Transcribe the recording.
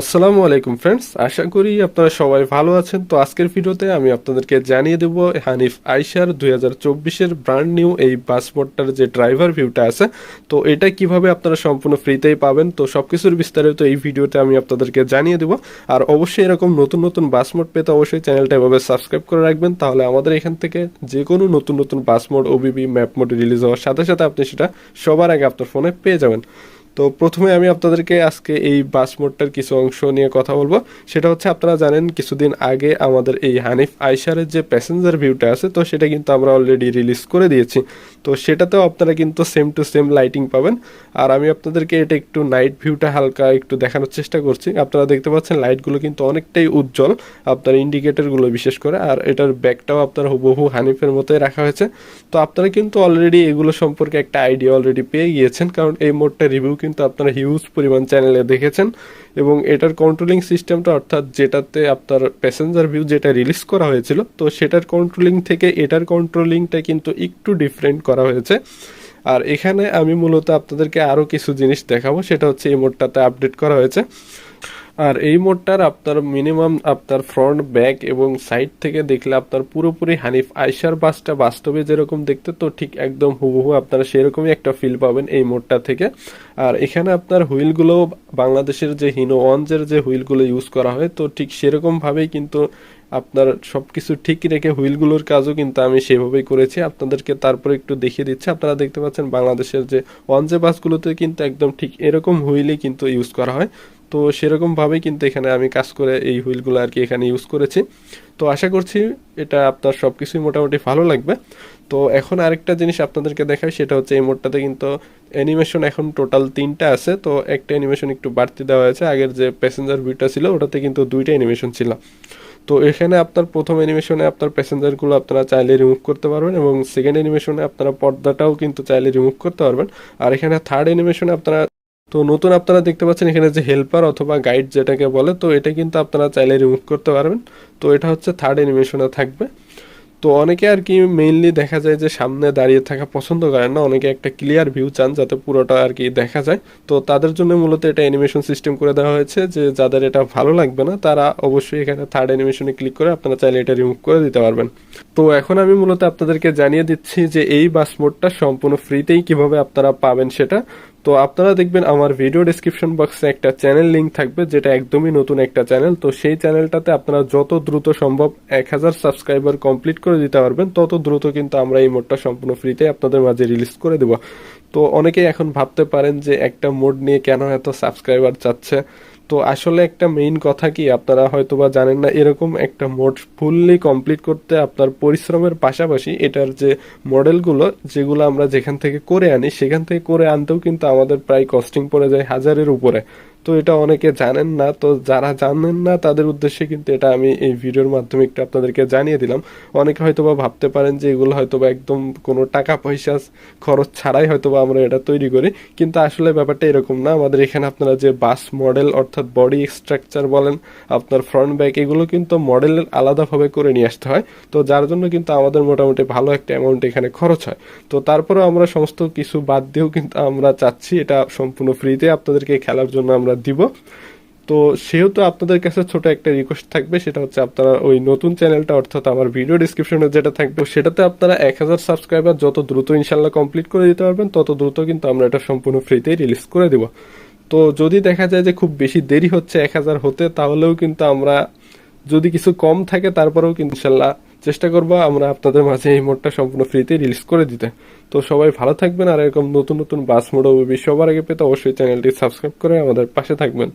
আসসালামু আলাইকুম ফ্রেন্ডস আশা করি আপনারা সবাই ভালো আছেন। তো আজকের ভিডিওতে আমি আপনাদেরকে জানিয়ে দেব হানিফ আইসার দুই হাজার চব্বিশের ব্র্যান্ড নিউ এই পাসপোর্টটার যে ড্রাইভার ভিউটা আছে। তো এটা কীভাবে আপনারা সম্পূর্ণ ফ্রিতেই পাবেন? তো সব কিছুর বিস্তারিত এই ভিডিওতে আমি আপনাদেরকে জানিয়ে দেব। আর অবশ্যই এরকম নতুন নতুন বাসমোড পেতে অবশ্যই চ্যানেলটা এভাবে সাবস্ক্রাইব করে রাখবেন। তাহলে আমাদের এখান থেকে যে কোনো নতুন নতুন bus mod OBB map mod release হওয়ার সাথে সাথে আপনি সেটা সবার আগে আপনার ফোনে পেয়ে যাবেন। তো প্রথমে আমি আপনাদেরকে আজকে এই বাস মোডটার কিছু অংশ নিয়ে কথা বলব। সেটা হচ্ছে আপনারা জানেন কিছুদিন আগে আমাদের এই হানিফ আইসারের যে প্যাসেঞ্জার ভিউটা আছে, তো সেটা কিন্তু আমরা অলরেডি রিলিজ করে দিয়েছি। তো সেটাতেও আপনারা কিন্তু সেম টু সেম লাইটিং পাবেন। আর আমি আপনাদেরকে এটা একটু নাইট ভিউটা হালকা একটু দেখানোর চেষ্টা করছি। আপনারা দেখতে পাচ্ছেন লাইটগুলো কিন্তু অনেকটাই উজ্জ্বল, আপনার ইন্ডিকেটরগুলো বিশেষ করে, আর এটার ব্যাগটাও আপনার হুবহু হানিফের মতোই রাখা হয়েছে। তো আপনারা কিন্তু অলরেডি এগুলো সম্পর্কে একটা আইডিয়া অলরেডি পেয়ে গিয়েছেন, কারণ এই মোডটা রিভিউ কিন্তু আপনারা হিউজ পরিমাণ চ্যানেলে দেখেছেন এবং এটার কন্ট্রোলিং সিস্টেমটা অর্থাৎ যেটাতে আপনার প্যাসেঞ্জার ভিউ যেটা রিলিজ করা হয়েছিল, তো সেটার কন্ট্রোলিং থেকে এটার কন্ট্রোলিংটা কিন্তু একটু ডিফারেন্ট করা হয়েছে। আর এখানে আমি মূলত আপনাদেরকে আরও কিছু জিনিস দেখাবো, সেটা হচ্ছে এই মোডটাতে আপডেট করা হয়েছে। আর এই মোডটার আপনার মিনিমাম আপনার ফ্রন্ট ব্যাক এবং সাইড থেকে দেখলে আপনার পুরোপুরি হানিফ। আইসার বাসটা বাস্তবে যেরকম দেখতে, তো ঠিক একদম হুবহু আপনারা সেরকমই একটা ফিল পাবেন এই মোডটা থেকে। আর এখানে আপনার হুইলগুলো, বাংলাদেশের যে হিনো ওয়ানজের যে হুইলগুলো ইউজ করা হয়, তো ঠিক সেরকমভাবেই কিন্তু আপনার সব কিছু ঠিক রেখে হুইলগুলোর কাজও কিন্তু আমি সেভাবেই করেছি। আপনাদেরকে তারপরে একটু দেখিয়ে দিচ্ছি। আপনারা দেখতে পাচ্ছেন বাংলাদেশের যে ওয়ান জে বাসগুলোতে কিন্তু একদম ঠিক এরকম হুইলই কিন্তু ইউজ করা হয়। তো সেরকমভাবেই কিন্তু এখানে আমি কাজ করে এই হুইলগুলো আর কি এখানে ইউজ করেছি। তো আশা করছি এটা আপনার সব কিছুই মোটামুটি ভালো লাগবে। তো এখন আরেকটা জিনিস আপনাদেরকে দেখাই, সেটা হচ্ছে এই মোডটাতে কিন্তু অ্যানিমেশন এখন টোটাল তিনটা আছে। তো একটা অ্যানিমেশন একটু বাড়তি দেওয়া হয়েছে। আগের যে প্যাসেঞ্জার ভিউটা ছিল, ওটাতে কিন্তু দুইটা অ্যানিমেশন ছিল। তো এখানে আপনার প্রথম অ্যানিমেশনে আপনার প্যাসেঞ্জারগুলো আপনারা চাইলে রিমুভ করতে পারবেন এবং সেকেন্ড অ্যানিমেশনে আপনারা পর্দাটাও কিন্তু চাইলে রিমুভ করতে পারবেন। আর এখানে থার্ড অ্যানিমেশনে আপনারা তো নতুন আপনারা দেখতে পাচ্ছেন এখানে যে হেল্পার অথবা গাইড যেটাকে বলে, তো এটা কিন্তু আপনারা চাইলে রিমুভ করতে পারবেন। তো এটা হচ্ছে থার্ড অ্যানিমেশনে থাকবে। তো অনেকে আর কি মেইনলি দেখা যায় যে সামনে দাঁড়িয়ে থাকা পছন্দ করেন না, অনেকে একটা ক্লিয়ার ভিউ চান যাতে পুরোটা আর কি দেখা যায়। তো তাদের জন্য মূলত এটা অ্যানিমেশন সিস্টেম করে দেওয়া হয়েছে যে যাদের এটা ভালো লাগবে না, তারা অবশ্যই এখানে থার্ড অ্যানিমেশনে ক্লিক করে আপনারা চাইলে এটা রিমুভ করে দিতে পারবেন। তো এখন আমি মূলত আপনাদেরকে জানিয়ে দিচ্ছি যে এই বাস মোডটা সম্পূর্ণ ফ্রিতেই কীভাবে আপনারা পাবেন সেটা। তো আপনারা দেখবেন আমার ভিডিও ডিসক্রিপশন বক্সে একটা চ্যানেল লিঙ্ক থাকবে, যেটা একদমই নতুন একটা চ্যানেল তো সেই চ্যানেলটাতে আপনারা যত দ্রুত সম্ভব এক হাজার সাবস্ক্রাইবার কমপ্লিট করে দিতে পারবেন, তত দ্রুত কিন্তু আমরা এই মোডটা সম্পূর্ণ ফ্রিতে আপনাদের মাঝে রিলিজ করে দেব। তো অনেকেই এখন ভাবতে পারেন যে একটা মোড নিয়ে কেন এত সাবস্ক্রাইবার চাচ্ছে। তো আসলে একটা মেইন কথা কি, আপনারা হয়তো বা জানেন না, এরকম একটা মোড ফুললি কমপ্লিট করতে আপনার পরিশ্রমের পাশাপাশি এটার যে মডেলগুলো যেগুলো আমরা যেখান থেকে করে আনি, সেখান থেকে করে আনতেও কিন্তু আমাদের প্রায় কস্টিং পড়ে যায় হাজারের উপরে। তো এটা অনেকে জানেন না। তো যারা জানেন না, তাদের উদ্দেশ্যে কিন্তু এটা আমি এই ভিডিওর মাধ্যমে একটু আপনাদেরকে জানিয়ে দিলাম। অনেকে হয়তো বা ভাবতে পারেন যে এগুলো হয়তো বা একদম কোনো টাকা পয়সা খরচ ছাড়াই হয়তো বা আমরা এটা তৈরি করি। কিন্তু আসলে ব্যাপারটা এরকম না। আমাদের এখানে আপনারা যে বাস মডেল অর্থাৎ বডি স্ট্রাকচার বলেন, আপনার ফ্রন্ট ব্যাক এগুলো কিন্তু মডেলের আলাদাভাবে করে নিয়ে আসতে হয়। তো যার জন্য কিন্তু আমাদের মোটামুটি ভালো একটা অ্যামাউন্ট এখানে খরচ হয়। তো তারপরেও আমরা সমস্ত কিছু বাদ দিয়েও কিন্তু আমরা চাচ্ছি। এটা সম্পূর্ণ ফ্রিতে আপনাদেরকে খেলার জন্য আমরা দিব। তো সেহেতু আপনাদের কাছে ছোট একটা রিকোয়েস্ট থাকবে, সেটা হচ্ছে আপনারা ওই নতুন চ্যানেলটা, অর্থাৎ আমার ভিডিও ডিসক্রিপশনে যেটা থাকবে, সেটাতে আপনারা এক হাজার সাবস্ক্রাইবার যত দ্রুত ইনশাল্লাহ কমপ্লিট করে দিতে পারবেন, তত দ্রুত কিন্তু আমরা এটা সম্পূর্ণ ফ্রিতেই রিলিজ করে দেব। তো যদি দেখা যায় যে খুব বেশি দেরি হচ্ছে এক হাজার হতে, তাহলেও কিন্তু আমরা যদি কিছু কম থাকে, তারপরেও কিন্তু ইনশাল্লাহ চেষ্টা করব, আমরা আপনাদের মাঝে এই মোডটা সম্পূর্ণ ফ্রিতে রিলিজ করে দিতে। তো সবাই ভালো থাকবেন, আর এরকম নতুন নতুন বাস মোড সবার আগে পেতে অবশ্যই চ্যানেলটি সাবস্ক্রাইব করে আমাদের পাশে থাকবেন।